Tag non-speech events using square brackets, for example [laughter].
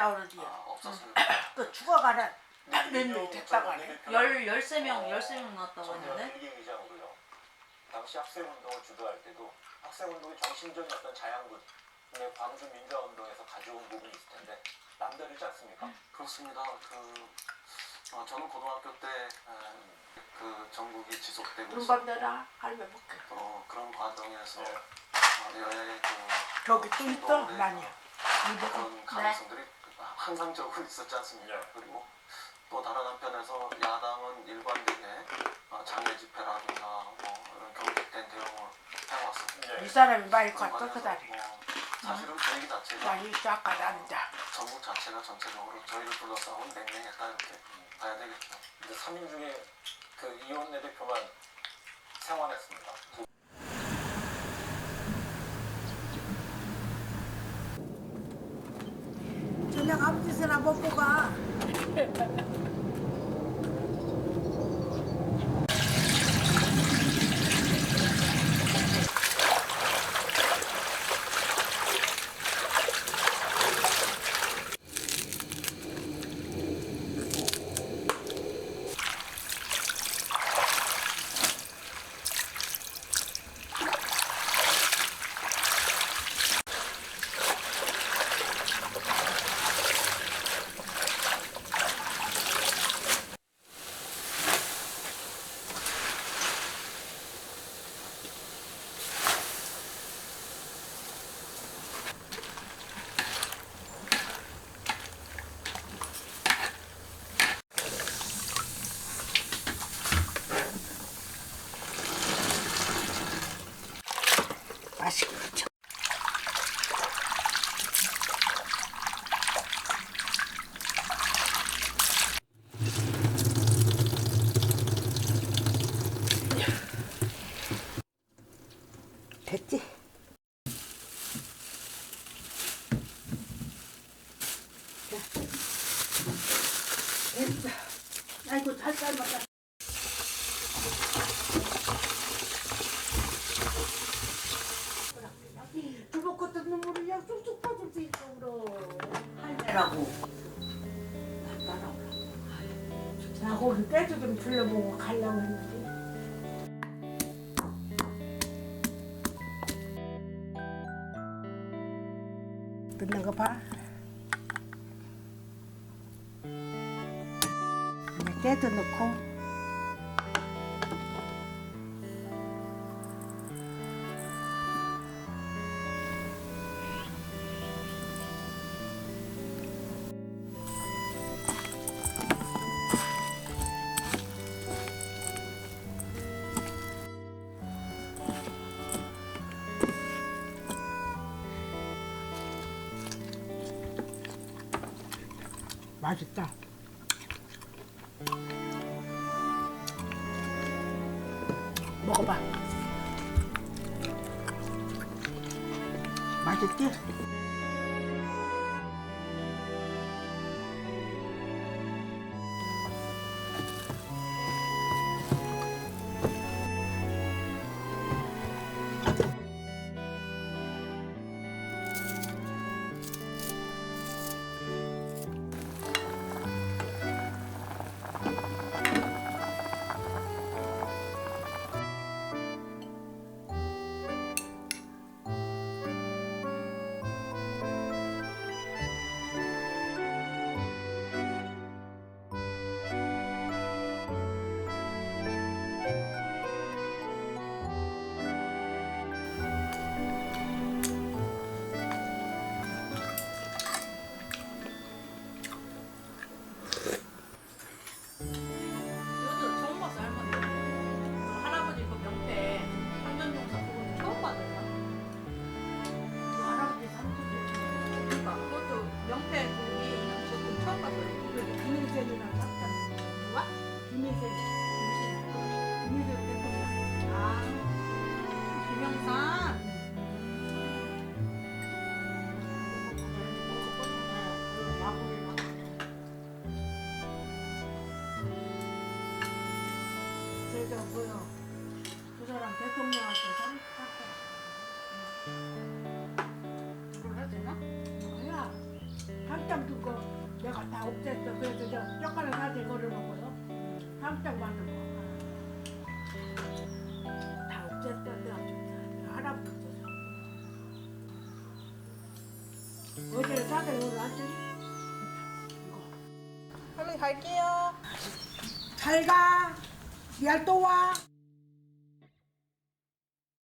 나오는지 아, 없었어요. [coughs] 그 죽어가는 딱몇 됐다고 하네. 열 열세 명 열세 명 나왔다고 전혀 했는데 일기의장으로요. 당시 학생 운동을 주도할 때도 학생 운동의 정신적인 어떤 자양분, 의 광주 민주화 운동에서 가져온 부분이 있을 텐데 남다르지 않습니까? 그렇습니다. 그 어, 저는 고등학교 때 그 전국이 지속되고 눈 있었고 감더라 할매 먹게. 또 그런 과정에서 네. 어, 여야의 그 저기 또 운동의 많이야. 이거 그런 가능성들이 항상적으로 있었지 않습니까? 네. 그리고 또 다른 한편에서 야당은 일관되게 어, 장애 집회라든가 뭐 이런 경직된 대응을 해왔습니다. 이 네. 사람이 그 과정에서 다리. 뭐 사실은 분위기 자체가 나이 쫙가 앉아. 전국 자체가 전체적으로 저희를 둘러싸고 냉랭했다 이렇게 봐야 되겠죠. 이제 3인 중에 그 이혼내 대표만 생환했습니다. 저녁 아무 짓이나 먹고 가. [laughs] 맛있겠죠. 됐지? 됐어. 아이고 잘 삶았다. 것도 눈물이 그냥 쑥쑥 빠질 수 있어 그럼. 할매라고. 따라오라고. 나 거기 때도 좀 둘러보고 가려고 했는데. 때도 넣고. 맛있다. 먹어봐. 맛있지? 안 보여. 그 사람 대통령한테 삼, 삼장 두고 내가 다 없앴어. 그래서 저 젓가락 사지 걸어 먹어요. 한장 만든 거. 다 없앴어. 내가 좀 할아버지 없어서. 어제 사다 오늘 왔더니. 빨리 갈게요. 잘 가. y alto va.